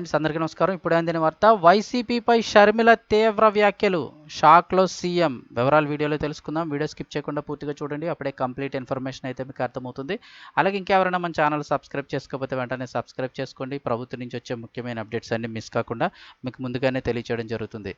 Friends అందరికీ నమస్కారం. ఇప్పుడు అందిన వార్త వైసీపీపై షర్మిల తీవ్ర వ్యాఖ్యలు. షాక్లో సీఎం. వివరాలు వీడియోలో తెలుసుకుందాం. వీడియో స్కిప్ చేయకుండా పూర్తిగా చూడండి. అప్పుడే కంప్లీట్ ఇన్ఫర్మేషన్ అయితే మీకు అర్థమవుతుంది. అలాగే ఇంకెవరైనా మన ఛానల్ సబ్స్క్రైబ్ చేసుకోకపోతే వెంటనే సబ్స్క్రైబ్ చేసుకోండి. ప్రభుత్వం నుంచి వచ్చే ముఖ్యమైన అప్డేట్స్ అన్ని మిస్ కాకుండా మీకు ముందుగానే తెలియచేయడం జరుగుతుంది.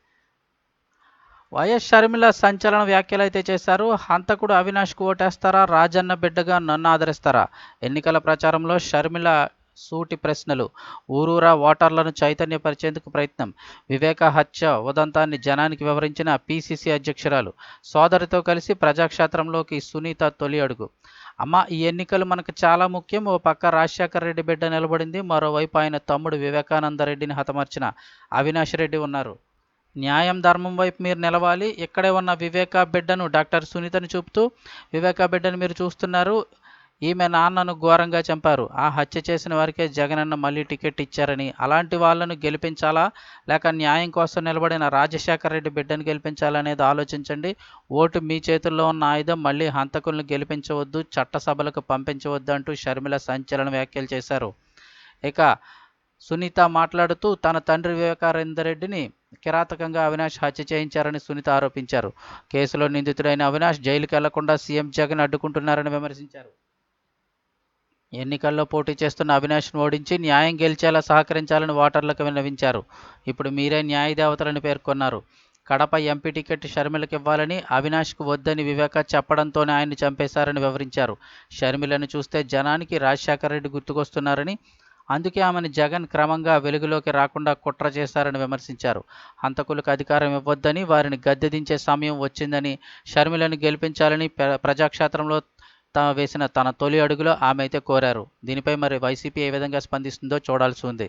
వైఎస్ షర్మిల సంచలన వ్యాఖ్యలు అయితే చేశారు. హంతకుడు అవినాష్కు ఓటేస్తారా? రాజన్న బిడ్డగా నన్ను ఆదరిస్తారా? ఎన్నికల ప్రచారంలో షర్మిల సూటి ప్రశ్నలు. ఊరూరా ఓటర్లను చైతన్యపరిచేందుకు ప్రయత్నం. వివేక హత్య ఉదంతాన్ని జనానికి వివరించిన పిసిసి అధ్యక్షురాలు. సోదరితో కలిసి ప్రజాక్షేత్రంలోకి సునీత తొలి అడుగు. అమ్మ ఈ ఎన్నికలు మనకు చాలా ముఖ్యం. ఓ పక్క రాజశేఖర రెడ్డి బిడ్డ నిలబడింది. మరోవైపు ఆయన తమ్ముడు వివేకానంద రెడ్డిని హతమార్చిన అవినాష్ రెడ్డి ఉన్నారు. న్యాయం ధర్మం వైపు మీరు నిలవాలి. ఇక్కడే ఉన్న వివేకా బిడ్డను డాక్టర్ సునీతను చూపుతూ వివేకా బిడ్డను మీరు చూస్తున్నారు. ఈమె నాన్నను ఘోరంగా చంపారు. ఆ హత్య చేసిన వారికే జగనన్న మళ్ళీ టికెట్ ఇచ్చారని. అలాంటి వాళ్ళను గెలిపించాలా? లేక న్యాయం కోసం నిలబడిన రాజశేఖర రెడ్డి బిడ్డను గెలిపించాలనేది ఆలోచించండి. ఓటు మీ చేతుల్లో ఉన్న ఆయుధం మళ్ళీ హంతకులను గెలిపించవద్దు చట్టసభలకు పంపించవద్దు అంటూ షర్మిల సంచలన వ్యాఖ్యలు చేశారు. ఇక సునీత మాట్లాడుతూ తన తండ్రి వివేకానందరెడ్డిని కిరాతకంగా అవినాష్ హత్య చేయించారని సునీత ఆరోపించారు. కేసులో నిందితుడైన అవినాష్ జైలుకి వెళ్ళకుండా సీఎం జగన్ అడ్డుకుంటున్నారని విమర్శించారు. ఎన్నికల్లో పోటీ చేస్తున్న అవినాష్ను ఓడించి న్యాయం గెలిచేలా సహకరించాలని ఓటర్లకు విన్నవించారు. ఇప్పుడు మీరే న్యాయదేవతలని పేర్కొన్నారు. కడప ఎంపీ టికెట్ షర్మిలకు ఇవ్వాలని అవినాష్కు వద్దని వివేక చెప్పడంతోనే ఆయన్ని చంపేశారని వివరించారు. షర్మిలను చూస్తే జనానికి రాజశేఖర రెడ్డి గుర్తుకొస్తున్నారని అందుకే ఆమెను జగన్ క్రమంగా వెలుగులోకి రాకుండా కుట్ర చేశారని విమర్శించారు. హంతకులకు అధికారం ఇవ్వొద్దని వారిని గద్దె దించే సమయం వచ్చిందని షర్మిలను గెలిపించాలని ప్ర- ప్రజాక్షేత్రంలో తా వేసిన తన తొలి అడుగులో ఆమె అయితే కోరారు. దీనిపై మరి వైసీపీ ఏ విధంగా స్పందిస్తుందో చూడాల్సి ఉంది.